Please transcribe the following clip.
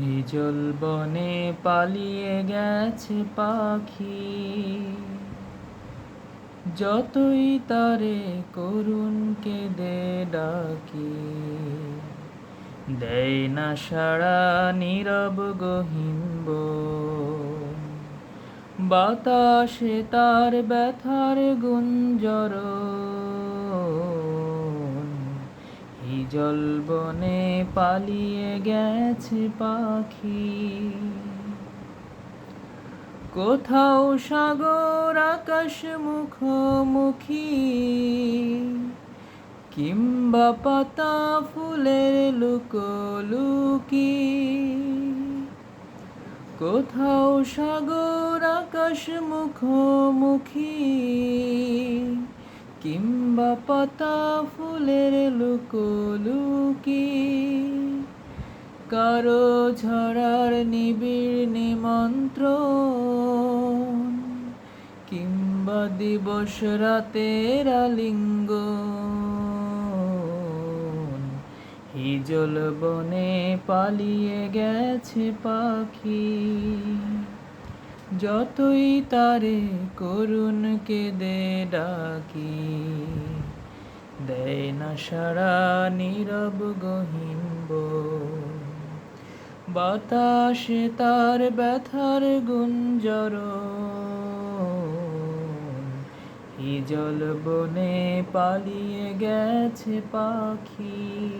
হিজল বনে পালিয়ে গেছে পাখি? যতই তারে করুণ কেঁদে ডাকি, দেয় না সাড়া নীরব গহিনব। বাতাসে তার ব্যথার গুঞ্জর। হিজল বনে পালিয়ে গেছে পাখি। কোথাও সাগর, আকাশ মুখোমুখি, কিংবা পাতা ফুলের লুকোলুকি। কোথাও সাগর, আকাশ মুখোমুখি কিংবা পাতা ফুলের লুকোলুকি কারও ঝরার নিবিড় নিমন্ত্রণ, কিংবা দিবস রাতের আলিঙ্গ হিজল বনে পালিয়ে গেছে পাখি যতই তারে করুণ কেঁদে ডাকি, দেয় না সারা নীরব গহিনব। বাতাসে তার ব্যথার গুঞ্জর হিজল বনে পালিয়ে গেছে পাখি।